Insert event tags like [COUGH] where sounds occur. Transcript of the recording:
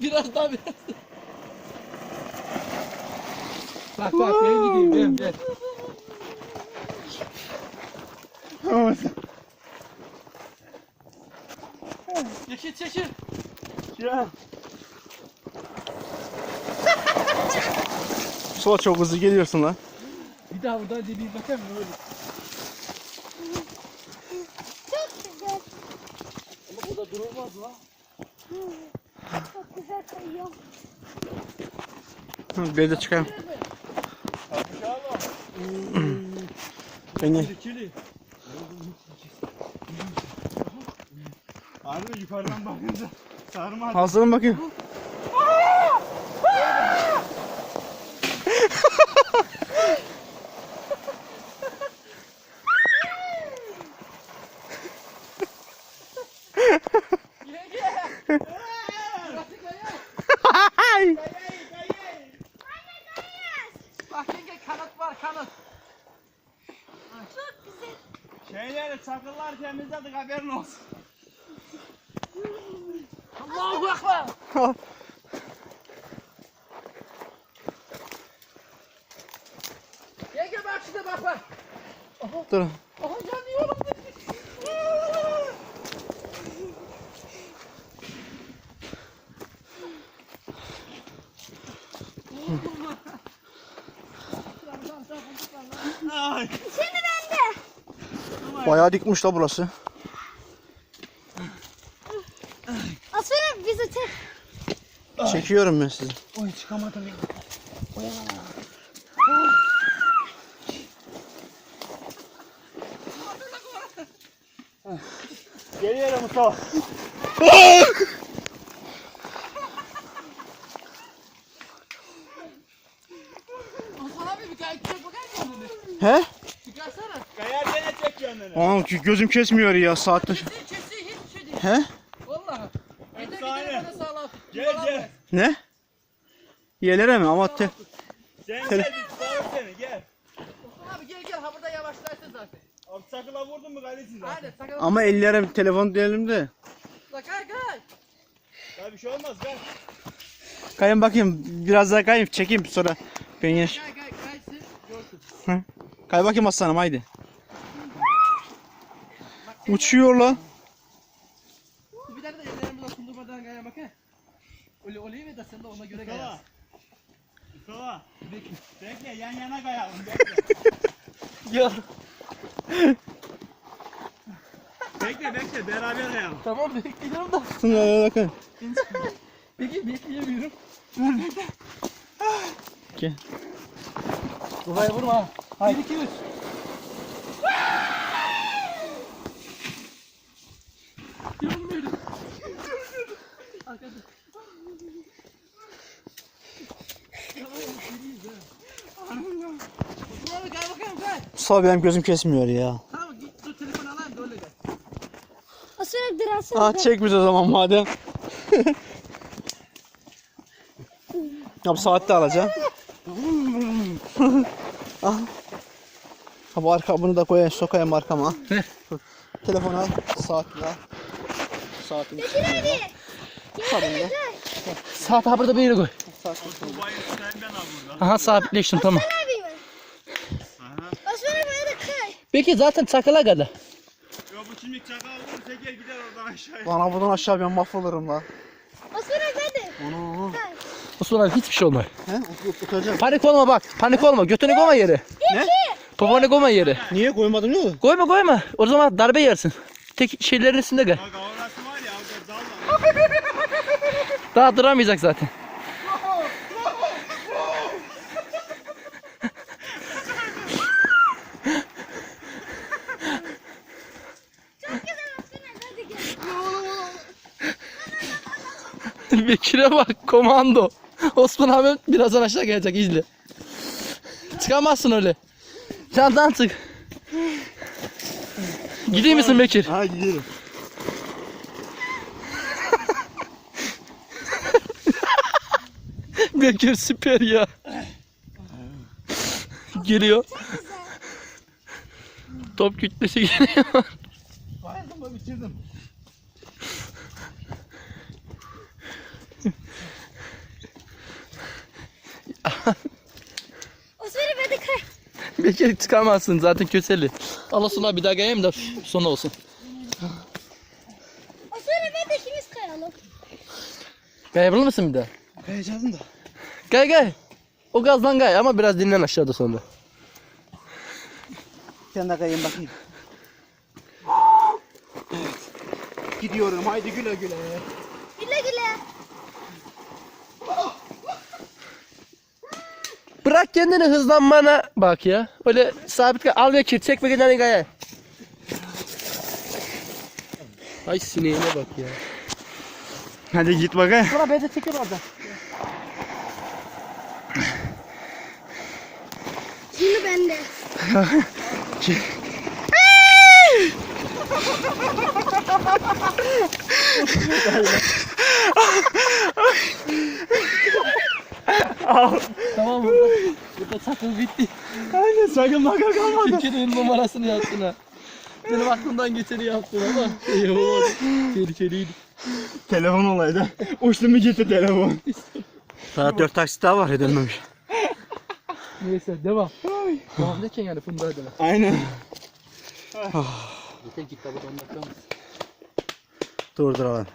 Biraz daha biraz. Bak bak ben gideyim ben ben. Çekil çekil. Ya. Sola çok hızlı geliyorsun lan. Bir daha buradan dediğim bakayım mı öyle. Çok güzel. Ama burada durulmaz lan. Çok güzel kayıyor. Hı, Ben de çıkayım. Ben gel. Çekili. Harbi yukarıdan bakınca sarma. Hazırım bakayım. Bak yenge kanat var kanat. Çok güzel. Şeyleri çakıllar temizledik haberin olsun. Allahu Ekber. [LAUGHS] Yenge bak şimdi bak bak. Dur. Aha yanıyorum. Ay. Bayağı dikmiş la burası. Aslanım bizi çek. Çekiyorum ben sizi. Oy çıkamadım. Geliyorum Mustafa. Hasan abi bir kayıt çek bakar mısın onu? He? Çıkarsana. Kayar Aa, gö- gözüm kesmiyor ya saatte. Şey. He? Vallahi. Efsane. Gel gel. Ne? Yerlere mi? Ama te... Sen gel tutalım seni gel. Abi gel gel ha burada yavaşlarsın zaten. Abi sakıla vurdun mu kalesi zaten. Hadi sakın. Ama ellere telefon diyelim de. Kay kay kay. Ya bir şey olmaz gel. Kayın bakayım. Biraz daha kayayım. Çekeyim sonra. Ben yaş. Kay kay kaysın. Görsün. Kay bakayım aslanım haydi. Uçuyor la. Bir tane de ellerimizi sundurmadan kaya bak he. Öyle olayım ya da sen de ona göre kayasın. Mustafa. Bekle yan yana kayalım bekle. Ya. bekle bekle beraber kayalım. Tamam bekliyorum da. Şuna bakın. Peki bekleyemiyorum. Gel. Kafayı vurma ha. Hayır. 1 2 3. Yorulmuyorum. Arkadaşlar. Osman abi gel bakayım gel. Mustafa benim gözüm kesmiyor ya. Tamam git dur telefonu alayım da öyle gel. Biraz Ah çek biz o zaman madem. [LAUGHS] ya bu saatte alacağım. [LAUGHS] ah. Ha bu arka bunu da koyayım sokayım arkama. Ver. Telefonu al. Saatli al. Saatin içinde. Tamam ya. Saat ha burada bir yere koy. Burada. Aha sabitleştim tamam. Abi kay. Peki zaten çakala kadar. Yo bu şimdi çakal vurur teker gider oradan aşağıya. Bana buradan aşağı ben mahvolurum la. Aslanım hadi. Onu. Kay. Osman abi hiçbir şey olmaz. He? Ut- Utacağım. Panik olma bak. Panik olma. Götünü koyma yere. Ne? Poponu koyma yere. Niye koymadın ne oldu? Koyma koyma. O zaman darbe yersin. Tek şeylerin üstünde gel. Bak orası var ya orada dal var. Daha duramayacak zaten. Çok güzel aslanım hadi gel. [LAUGHS] Bekir'e bak komando. Osman abi birazdan aşağı gelecek izle. Çıkamazsın öyle. Çantan çık. Gideyim misin Bekir? Ha gidelim. [LAUGHS] Bekir süper ya. Geliyor. Top kütlesi geliyor. Bayıldım bitirdim. Osman abi hadi kay. Bekir çıkamazsın zaten köseli. Allah sonra bir daha geleyim de üf, son olsun. Osman abi hadi ikimiz kayalım. Kayabilir misin bir daha? Kayacaksın da. Gel gel. O gazdan gay ama biraz dinlen aşağıda sonra. Sen de kayın bakayım. Gidiyorum haydi güle güle. Güle güle. Bırak kendini hızlanmana bak ya. Öyle sabit kal. Al Bekir çek ve kendini gaya. Ay sineğine bak ya. Hadi git bakayım. Sonra ben de çekin orada. Şimdi bende. [LAUGHS] [LAUGHS] Tamam burada. Burada çakıl bitti. Aynen sakın baka kalmadı. Bekir'in numarasını yaptın ha. Benim aklımdan geçeni yaptın ama şey yapamadın. Tehlikeliydi. Telefon olaydı. Uçtu mu gitti telefon. Saat 4 taksit daha var ödenmemiş. Neyse devam. Devam derken yani fındığa devam. Aynen. Yeter git tabi ondan Durduralım.